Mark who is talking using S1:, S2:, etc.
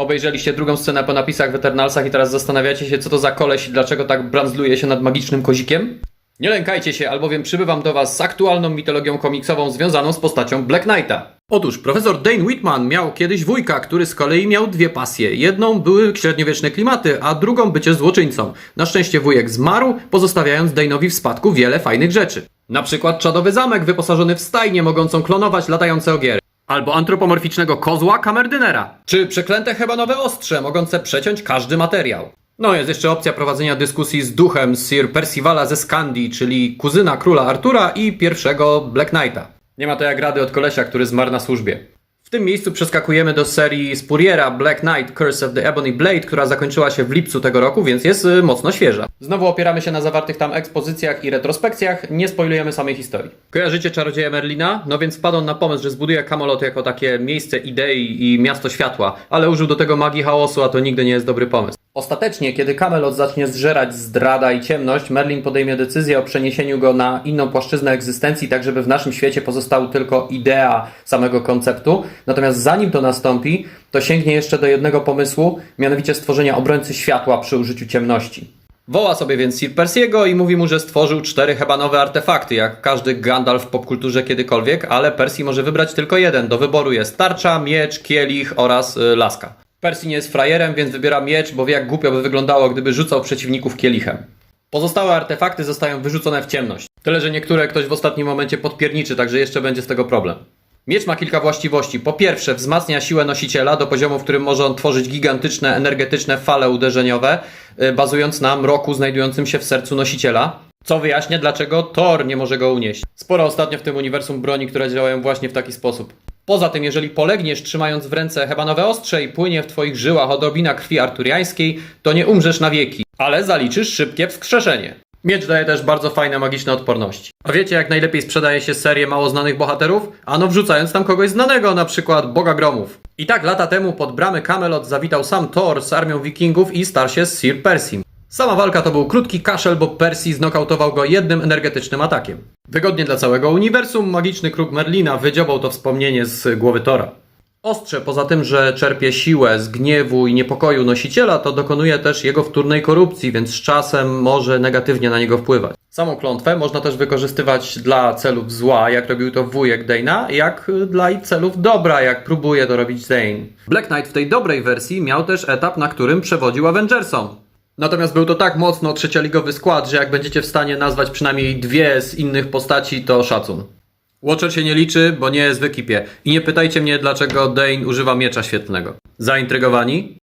S1: Obejrzeliście drugą scenę po napisach w Eternalsach i teraz zastanawiacie się, co to za koleś i dlaczego tak brandzluje się nad magicznym kozikiem? Nie lękajcie się, albowiem przybywam do Was z aktualną mitologią komiksową związaną z postacią Black Knighta. Otóż profesor Dane Whitman miał kiedyś wujka, który z kolei miał dwie pasje. Jedną były średniowieczne klimaty, a drugą bycie złoczyńcą. Na szczęście wujek zmarł, pozostawiając Dane'owi w spadku wiele fajnych rzeczy. Na przykład czadowy zamek wyposażony w stajnię mogącą klonować latające ogiery. Albo antropomorficznego kozła kamerdynera. Czy przeklęte hebanowe ostrze mogące przeciąć każdy materiał. No, jest jeszcze opcja prowadzenia dyskusji z duchem Sir Percivala ze Skandii, czyli kuzyna króla Artura i pierwszego Black Knighta. Nie ma to jak rady od kolesia, który zmarł na służbie. W tym miejscu przeskakujemy do serii Spuriera Black Knight Curse of the Ebony Blade, która zakończyła się w lipcu tego roku, więc jest y, mocno świeża. Znowu opieramy się na zawartych tam ekspozycjach i retrospekcjach, nie spoilujemy samej historii. Kojarzycie czarodzieja Merlina? No więc wpadł on na pomysł, że zbuduje Camelot jako takie miejsce idei i miasto światła, ale użył do tego magii chaosu, a to nigdy nie jest dobry pomysł. Ostatecznie, kiedy Camelot zacznie zżerać zdrada i ciemność, Merlin podejmie decyzję o przeniesieniu go na inną płaszczyznę egzystencji, tak żeby w naszym świecie pozostał tylko idea samego konceptu. Natomiast zanim to nastąpi, to sięgnie jeszcze do jednego pomysłu, mianowicie stworzenia obrońcy światła przy użyciu ciemności. Woła sobie więc Sir Persiego i mówi mu, że stworzył cztery hebanowe artefakty, jak każdy Gandalf w popkulturze kiedykolwiek, ale Percy może wybrać tylko jeden. Do wyboru jest tarcza, miecz, kielich oraz y, laska. Percy nie jest frajerem, więc wybiera miecz, bo wie jak głupio by wyglądało, gdyby rzucał przeciwników kielichem. Pozostałe artefakty zostają wyrzucone w ciemność. Tyle, że niektóre ktoś w ostatnim momencie podpierniczy, także jeszcze będzie z tego problem. Miecz ma kilka właściwości. Po pierwsze, wzmacnia siłę nosiciela do poziomu, w którym może on tworzyć gigantyczne, energetyczne fale uderzeniowe, y, bazując na mroku znajdującym się w sercu nosiciela. Co wyjaśnia, dlaczego Thor nie może go unieść. Sporo ostatnio w tym uniwersum broni, które działają właśnie w taki sposób. Poza tym, jeżeli polegniesz trzymając w ręce hebanowe ostrze i płynie w twoich żyłach odrobina krwi arturiańskiej, to nie umrzesz na wieki, ale zaliczysz szybkie wskrzeszenie. Miecz daje też bardzo fajne magiczne odporności. A wiecie jak najlepiej sprzedaje się serię mało znanych bohaterów? Ano wrzucając tam kogoś znanego, na przykład Boga Gromów. I tak lata temu pod bramy Camelot zawitał sam Thor z armią wikingów i starł się z Sir Persim. Sama walka to był krótki kaszel, bo Percy znokautował go jednym energetycznym atakiem. Wygodnie dla całego uniwersum, magiczny kruk Merlina wydziobał to wspomnienie z głowy Tora. Ostrze, poza tym, że czerpie siłę z gniewu i niepokoju nosiciela, to dokonuje też jego wtórnej korupcji, więc z czasem może negatywnie na niego wpływać. Samą klątwę można też wykorzystywać dla celów zła, jak robił to wujek Dane'a, jak dla celów dobra, jak próbuje to robić Dane. Black Knight w tej dobrej wersji miał też etap, na którym przewodził Avengersom. Natomiast był to tak mocno trzecioligowy skład, że jak będziecie w stanie nazwać przynajmniej dwie z innych postaci, to szacun. Watcher się nie liczy, bo nie jest w ekipie. I nie pytajcie mnie, dlaczego Dane używa miecza świetlnego. Zaintrygowani?